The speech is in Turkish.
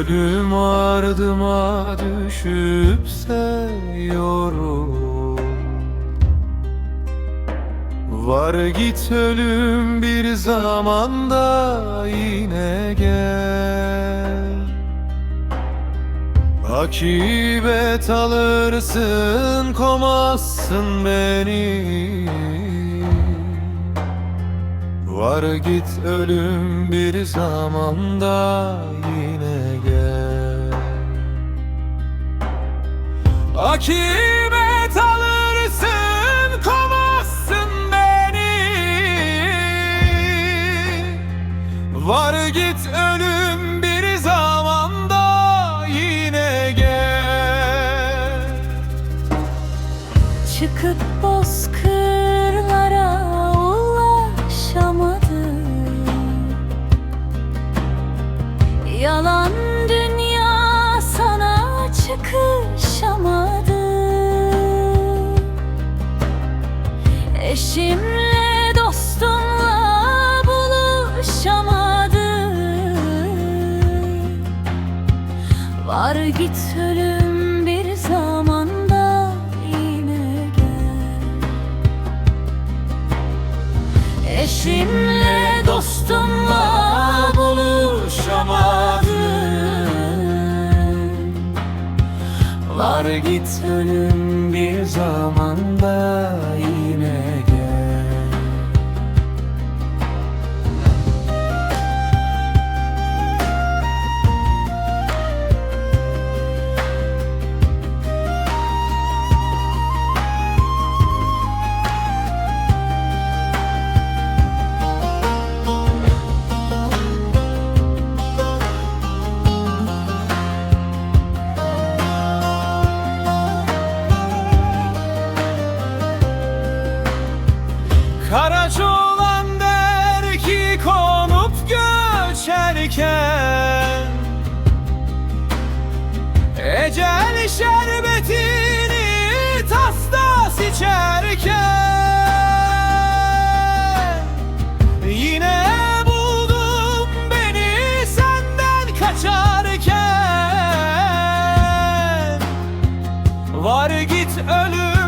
Ölüm ardıma düşüpse yorum Var git ölüm bir zamanda yine gel. Akibet alırsın komazsın beni Var git ölüm bir zamanda yine gel. Akibet alırsın komazsın beni. Var git ölüm bir zamanda yine gel. Çıkıp bozkırlara Eşimle dostumla buluşamadım Var git ölüm bir zamanda yine gel. Eşimle dostumla buluşamadım Var git ölüm bir zamanda Var git ölüm